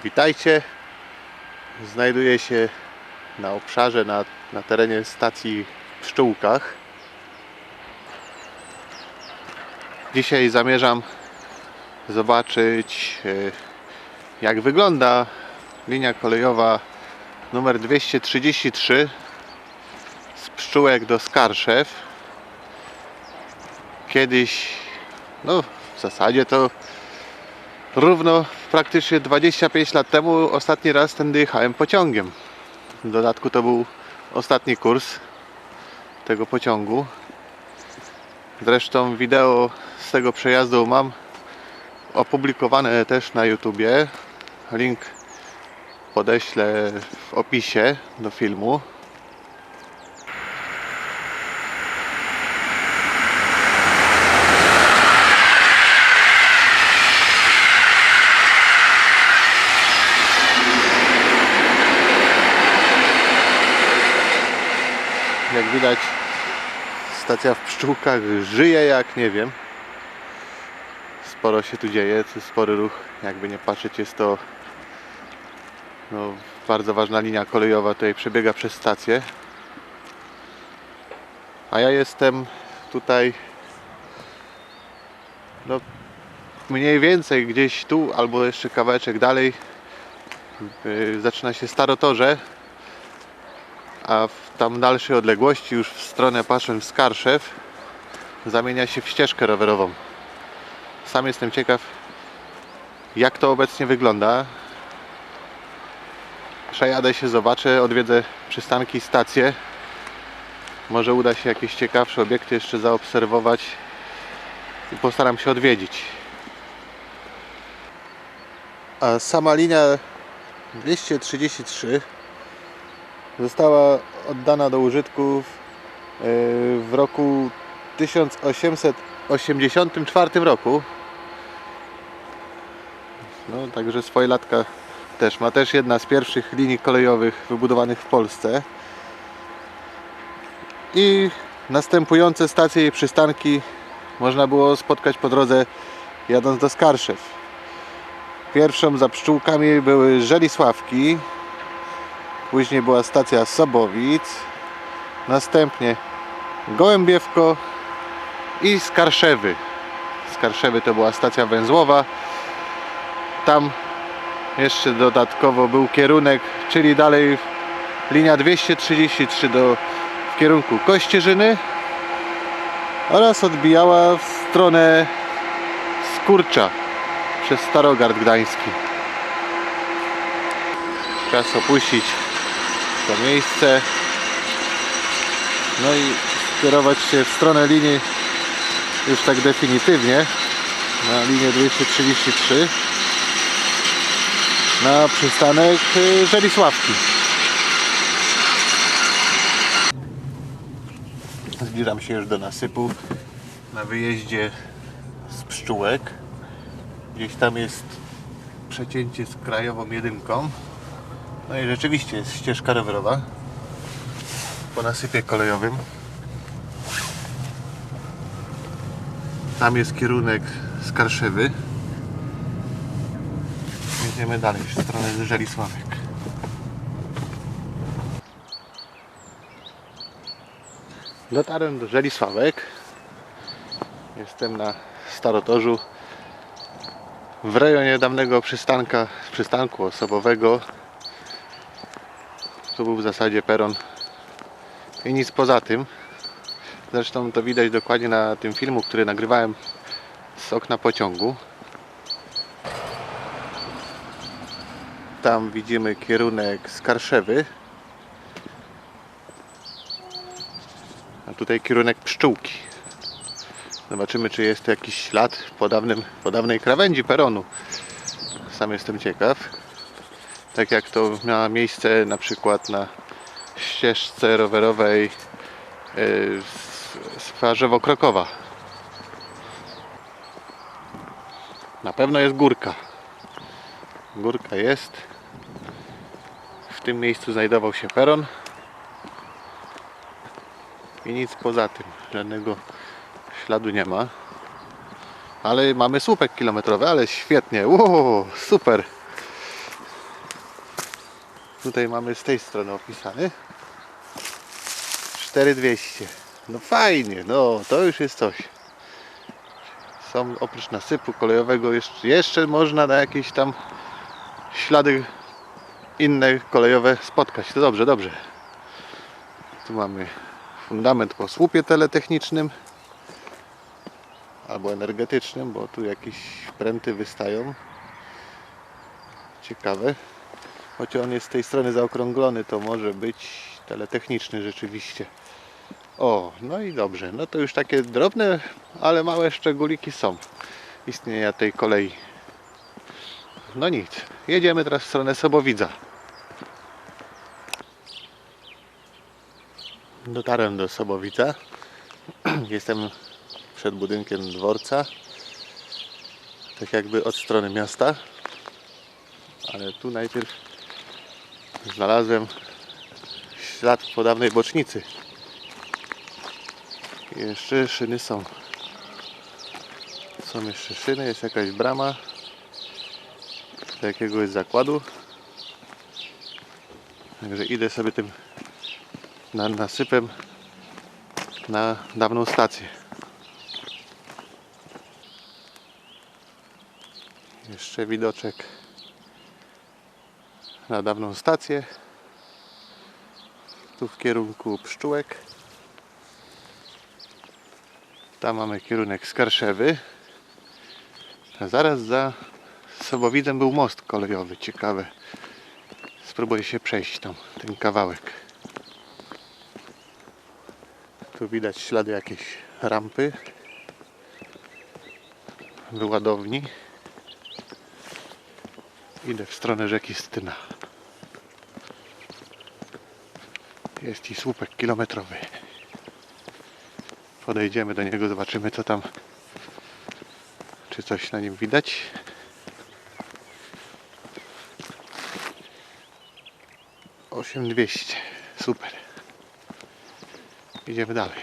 Witajcie. Znajduję się na obszarze, na, na terenie stacji w Pszczółkach. Dzisiaj zamierzam zobaczyć, e, jak wygląda linia kolejowa numer 233 z Pszczółek do Skarszew. Kiedyś, no w zasadzie to równo praktycznie 25 lat temu ostatni raz tędy jechałem pociągiem. W dodatku to był ostatni kurs tego pociągu. Zresztą wideo z tego przejazdu mam opublikowane też na YouTubie. Link podeślę w opisie do filmu. Widać, stacja w Pszczółkach żyje jak nie wiem. Sporo się tu dzieje, spory ruch. Jakby nie patrzeć, jest to no, bardzo ważna linia kolejowa tutaj przebiega przez stację. A ja jestem tutaj no, mniej więcej gdzieś tu, albo jeszcze kawałeczek dalej. Yy, zaczyna się Starotorze, a w tam dalszej odległości, już w stronę patrząc w Skarszew, zamienia się w ścieżkę rowerową. Sam jestem ciekaw, jak to obecnie wygląda. Przejadę się, zobaczę, odwiedzę przystanki, stacje. Może uda się jakieś ciekawsze obiekty jeszcze zaobserwować i postaram się odwiedzić. A sama linia 233 została oddana do użytku w- w roku 1884 roku. No, także swoje latka też ma. Też jedna z pierwszych linii kolejowych wybudowanych w Polsce. I następujące stacje i przystanki można było spotkać po drodze jadąc do Skarszew. Pierwszą za pszczółkami były Żelisławki, Później była stacja Sobowic, następnie Gołębiewko i Skarszewy. Skarszewy to była stacja węzłowa. Tam jeszcze dodatkowo był kierunek, czyli dalej linia 233 do, w kierunku Kościerzyny oraz odbijała w stronę Skurcza przez Starogard Gdański. Czas opuścić to miejsce. No i skierować się w stronę linii już tak definitywnie na linię 233 na przystanek y, Żelisławki. Zbliżam się już do nasypu na wyjeździe z pszczółek. Gdzieś tam jest przecięcie z krajową jedynką. No i rzeczywiście jest ścieżka rowerowa po nasypie kolejowym. Tam jest kierunek Skarszewy. Jedziemy dalej w stronę Żelisławek. Dotarłem do Żelisławek. Jestem na Starotorzu w rejonie dawnego przystanka, przystanku osobowego tu był w zasadzie peron i nic poza tym. Zresztą to widać dokładnie na tym filmu, który nagrywałem z okna pociągu. Tam widzimy kierunek Skarszewy. A tutaj kierunek Pszczółki. Zobaczymy, czy jest tu jakiś ślad po, dawnym, po dawnej krawędzi peronu. Sam jestem ciekaw tak jak to miało miejsce na przykład na ścieżce rowerowej z, z Farzewo-Krokowa. Na pewno jest górka. Górka jest. W tym miejscu znajdował się peron. I nic poza tym. Żadnego śladu nie ma. Ale mamy słupek kilometrowy, ale świetnie. Wow, super. Tutaj mamy z tej strony opisany. 4200. No fajnie, no to już jest coś. Są oprócz nasypu kolejowego jeszcze, jeszcze można na jakieś tam ślady inne kolejowe spotkać. To dobrze, dobrze. Tu mamy fundament po słupie teletechnicznym albo energetycznym, bo tu jakieś pręty wystają. Ciekawe. Choć on jest z tej strony zaokrąglony, to może być teletechniczny rzeczywiście. O, no i dobrze. No to już takie drobne, ale małe szczególiki są istnienia tej kolei. No nic. Jedziemy teraz w stronę Sobowidza. Dotarłem do Sobowica. Jestem przed budynkiem dworca. Tak jakby od strony miasta. Ale tu najpierw znalazłem ślad po dawnej bocznicy. Jeszcze szyny są. Są jeszcze szyny, jest jakaś brama do jakiegoś zakładu. Także idę sobie tym na, nasypem na dawną stację. Jeszcze widoczek na dawną stację. Tu w kierunku pszczółek. Tam mamy kierunek Skarszewy. A zaraz za Sobowidzem był most kolejowy. Ciekawe. Spróbuję się przejść tam, ten kawałek. Tu widać ślady jakiejś rampy. Wyładowni. Idę w stronę rzeki Styna. Jest i słupek kilometrowy. Podejdziemy do niego, zobaczymy co tam. Czy coś na nim widać. Osiem dwieście. Super. Idziemy dalej.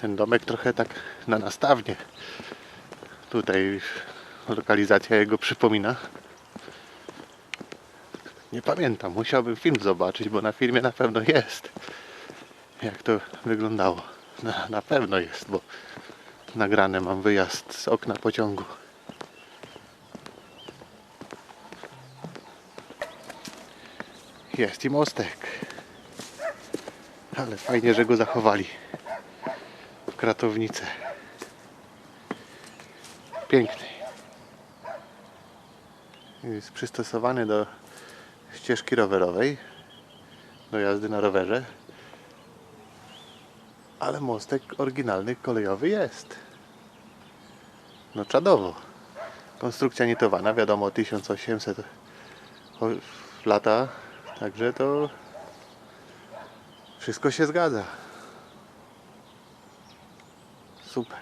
Ten domek trochę tak na nastawnie. Tutaj lokalizacja jego przypomina. Nie pamiętam, musiałbym film zobaczyć, bo na filmie na pewno jest. Jak to wyglądało. Na, na pewno jest, bo nagrane mam wyjazd z okna pociągu. Jest i mostek. Ale fajnie, że go zachowali. W kratownicę. Piękny. Jest przystosowany do ścieżki rowerowej. Do jazdy na rowerze. Ale mostek oryginalny kolejowy jest. No czadowo. Konstrukcja nitowana, wiadomo 1800 o- lata, także to wszystko się zgadza. Super.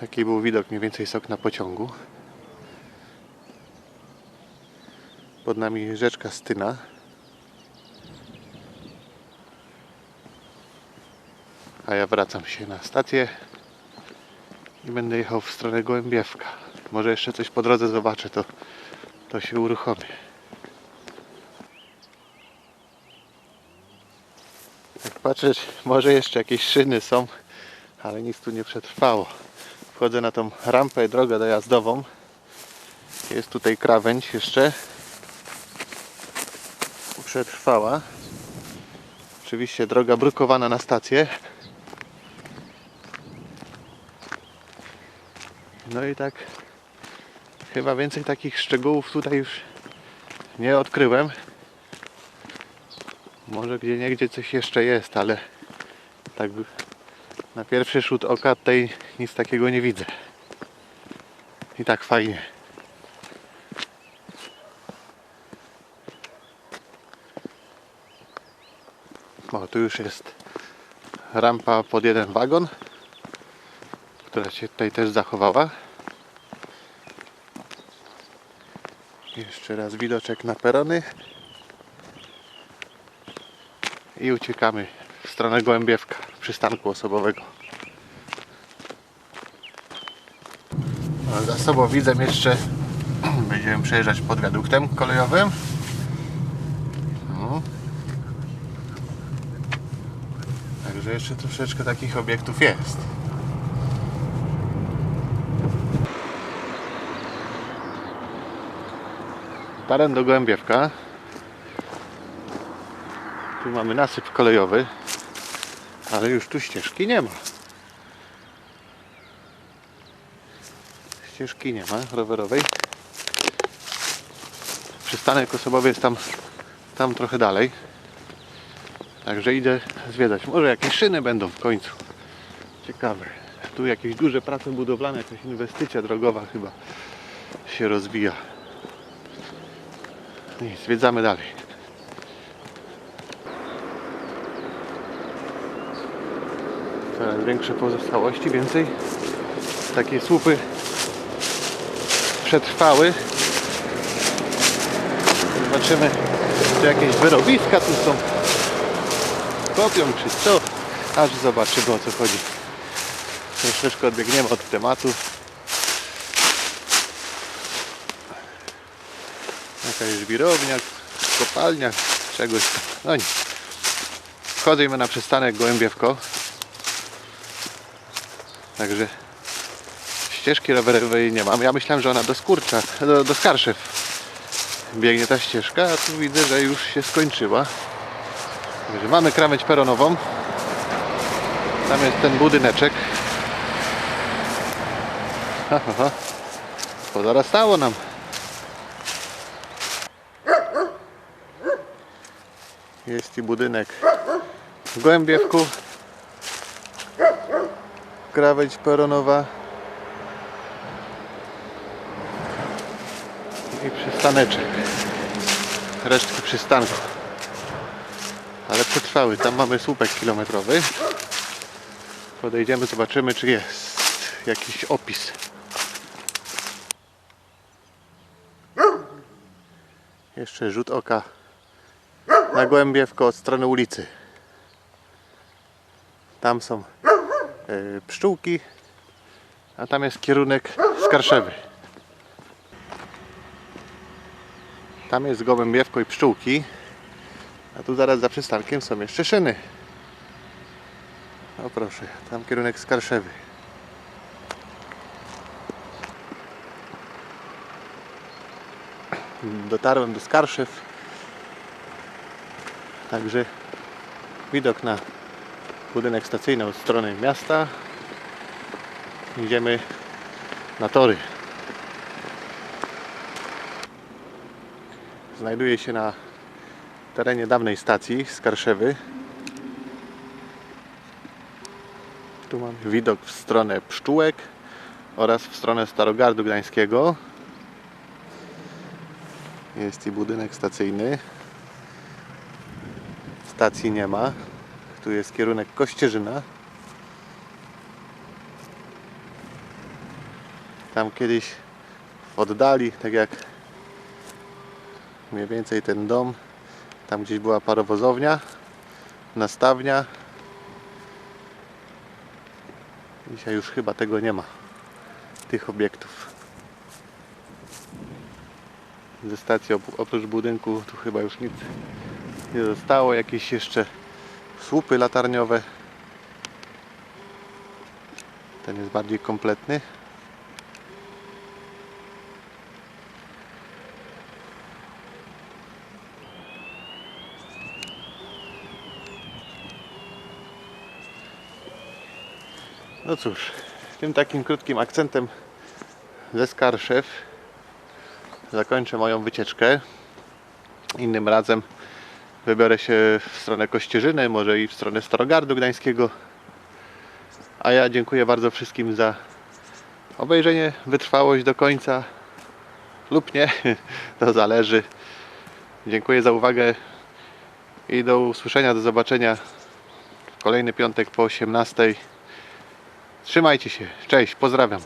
Taki był widok mniej więcej z okna pociągu. Pod nami rzeczka Styna. A ja wracam się na stację i będę jechał w stronę Gołębiewka. Może jeszcze coś po drodze zobaczę, to, to się uruchomię. Jak patrzeć, może jeszcze jakieś szyny są, ale nic tu nie przetrwało. Wchodzę na tą rampę, drogę dojazdową. Jest tutaj krawędź jeszcze. Przetrwała. Oczywiście droga brukowana na stację. No i tak chyba więcej takich szczegółów tutaj już nie odkryłem. Może gdzie niegdzie coś jeszcze jest, ale tak na pierwszy rzut oka tutaj nic takiego nie widzę. I tak fajnie. Tu już jest rampa pod jeden wagon, która się tutaj też zachowała. Jeszcze raz widoczek na perony. I uciekamy w stronę Gołębiewka, przystanku osobowego. No, Za sobą widzę jeszcze będziemy przejeżdżać pod wiaduktem kolejowym. Także jeszcze troszeczkę takich obiektów jest. Teren do Gołębiewka. Tu mamy nasyp kolejowy, ale już tu ścieżki nie ma. Ścieżki nie ma rowerowej. Przystanek osobowy jest tam, tam trochę dalej. Także idę zwiedzać. Może jakieś szyny będą w końcu. Ciekawe. Tu jakieś duże prace budowlane, jakaś inwestycja drogowa chyba się rozwija. I zwiedzamy dalej. Coraz większe pozostałości, więcej. Takie słupy przetrwały. Zobaczymy, czy jakieś wyrobiska tu są. Kopią czy co? Aż zobaczymy o co chodzi. Troszeczkę odbiegniemy od tematu. Jakaś żwirownia, kopalnia, czegoś. No nic. Wchodzimy na przystanek Gołębiewko. Także ścieżki rowerowej nie mam. Ja myślałem, że ona do Skurcza, do, do Skarszew biegnie ta ścieżka, a tu widzę, że już się skończyła. Mamy krawędź peronową. Tam jest ten budyneczek. Ha, ha, ha. Pozarastało nam. Jest i budynek w Gołębiewku. Krawędź peronowa. I przystaneczek. Resztki przystanku. Ale przetrwały. Tam mamy słupek kilometrowy. Podejdziemy, zobaczymy czy jest jakiś opis. Jeszcze rzut oka na Głębiewko od strony ulicy. Tam są e, pszczółki, a tam jest kierunek Skarszewy. Tam jest Gołębiewko i pszczółki, a tu zaraz za przystankiem są jeszcze szyny. O proszę, tam kierunek Skarszewy. Dotarłem do Skarszew. Także widok na budynek stacyjny od strony miasta. Idziemy na tory. Znajduje się na terenie dawnej stacji Skarszewy. Tu mamy widok w stronę Pszczółek oraz w stronę Starogardu Gdańskiego. Jest i budynek stacyjny. Stacji nie ma. Tu jest kierunek Kościerzyna. Tam kiedyś oddali, tak jak mniej więcej ten dom, tam gdzieś była parowozownia, nastawnia. Dzisiaj już chyba tego nie ma, tych obiektów. Ze stacji op- oprócz budynku tu chyba już nic nie zostało. Jakieś jeszcze słupy latarniowe. Ten jest bardziej kompletny. No cóż, tym takim krótkim akcentem ze Skarszew zakończę moją wycieczkę. Innym razem wybiorę się w stronę Kościerzyny, może i w stronę Starogardu Gdańskiego. A ja dziękuję bardzo wszystkim za obejrzenie, wytrwałość do końca lub nie, to zależy. Dziękuję za uwagę i do usłyszenia, do zobaczenia w kolejny piątek po 18. Trzymajcie się, cześć, pozdrawiam.